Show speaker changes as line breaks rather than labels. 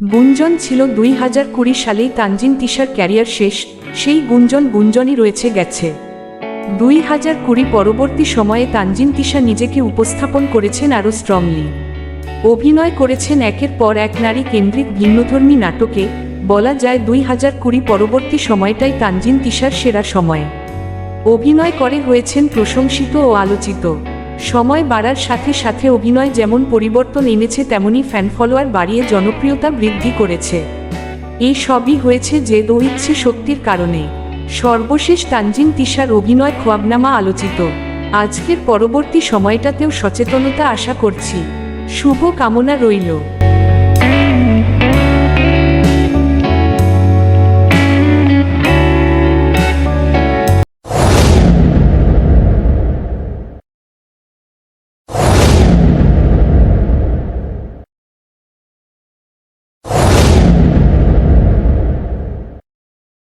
গুঞ্জন ছিল দুই হাজার কুড়ি সালেই তানজিন তিশার ক্যারিয়ার শেষ, সেই গুঞ্জন গুঞ্জনই রয়েছে গেছে। দুই হাজার কুড়ি পরবর্তী সময়ে তানজিন তিশা নিজেকে উপস্থাপন করেছেন আরও স্ট্রংলি। অভিনয় করেছেন একের পর এক নারী কেন্দ্রিক ভিন্নধর্মী নাটকে, বলা যায় দুই হাজার কুড়ি পরবর্তী সময়টাই তানজিন তিশার সেরা সময়। অভিনয় করে হয়েছেন প্রশংসিত ও আলোচিত। সময় বাড়ার সাথে সাথে অভিনয় যেমন পরিবর্তন এনেছে, তেমনি ফ্যান ফলোয়ার বাড়িয়ে জনপ্রিয়তা বৃদ্ধি করেছে। এই সবই হয়েছে যে দৈচ্ছে শক্তির কারণে। সর্বশেষ তানজিন তিশার অভিনয় খোয়াবনামা আলোচিত। আজকের পরবর্তী সময়টাতেও সচেতনতা আশা করছি। শুভ কামনা রইল।